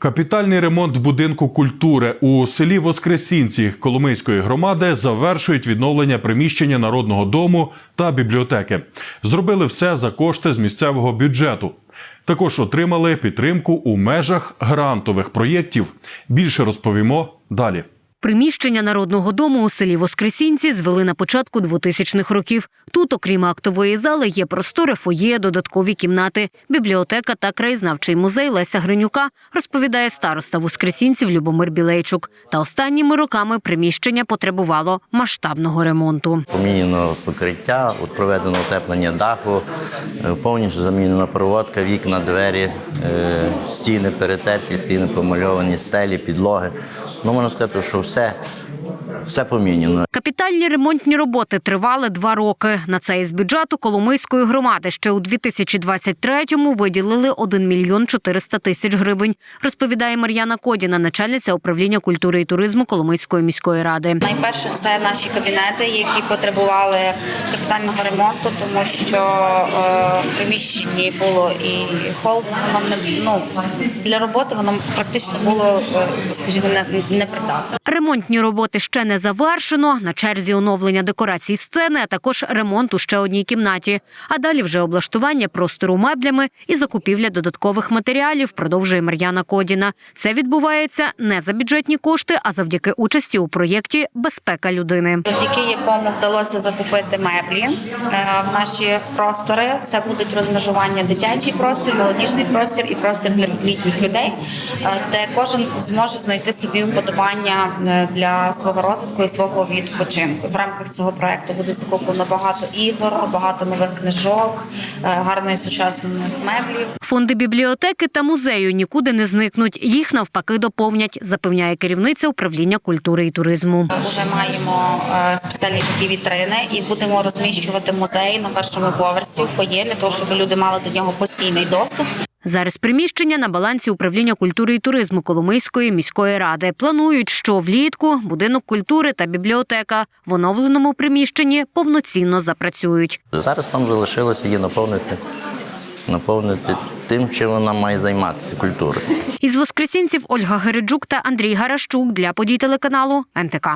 Капітальний ремонт будинку культури у селі Воскресінці Коломийської громади завершують відновлення приміщення народного дому та бібліотеки. Зробили все за кошти з місцевого бюджету. Також отримали підтримку у межах грантових проєктів. Більше розповімо далі. Приміщення народного дому у селі Воскресінці звели на початку 2000-х років. Тут, окрім актової зали, є просторе фоє, додаткові кімнати, бібліотека та краєзнавчий музей Леся Гринюка, розповідає староста Воскресінців Любомир Білейчук. Та останніми роками приміщення потребувало масштабного ремонту. Поміняно покриття, от проведено утеплення даху, е, повністю замінена проводка, вікна, двері, е, стіни перетерті, стіни помальовані, стелі, підлоги. Ну, можна сказати, що все, все поміняно. Капітальні ремонтні роботи тривали два роки. На це із бюджету Коломийської громади ще у 2023-му виділили 1 мільйон 400 тисяч гривень, розповідає Мар'яна Кодіна, начальниця управління культури і туризму Коломийської міської ради. Найперше це наші кабінети, які потребували капітального ремонту, тому що е, приміщенні було і холодно, воно не ну для роботи воно практично було, е, скажімо, не, непридатне. Ремонтні роботи ще не завершено. На черзі оновлення декорацій сцени, а також ремонт у ще одній кімнаті. А далі вже облаштування простору меблями і закупівля додаткових матеріалів, продовжує Мар'яна Кодіна. Це відбувається не за бюджетні кошти, а завдяки участі у проєкті Безпека людини. Завдяки якому вдалося закупити меблі е, в наші простори. Це будуть розмежування дитячий простір, молодіжний простір і простір для літніх людей, е, де кожен зможе знайти собі вподобання е, для свого розвитку і свого відпочинку. В рамках цього проекту буде закуплено багато ігор, багато нових книжок, е, гарної сучасних меблів. Фонди бібліотеки та музею нікуди не зникнуть. Їх навпаки доповнять, запевняє керівниця управління культури і туризму. Вже маємо е, спеціальні такі вітрини і будемо розміщувати музей на першому поверсі фоє для того, щоб люди мали до нього постійний доступ. Зараз приміщення на балансі управління культури і туризму Коломийської міської ради. Планують, що влітку будинок культури та бібліотека в оновленому приміщенні повноцінно запрацюють. Зараз там залишилося її наповнити, наповнити тим, чим вона має займатися культурою. Із воскресінців Ольга Гереджук та Андрій Гарашчук для подій телеканалу НТК.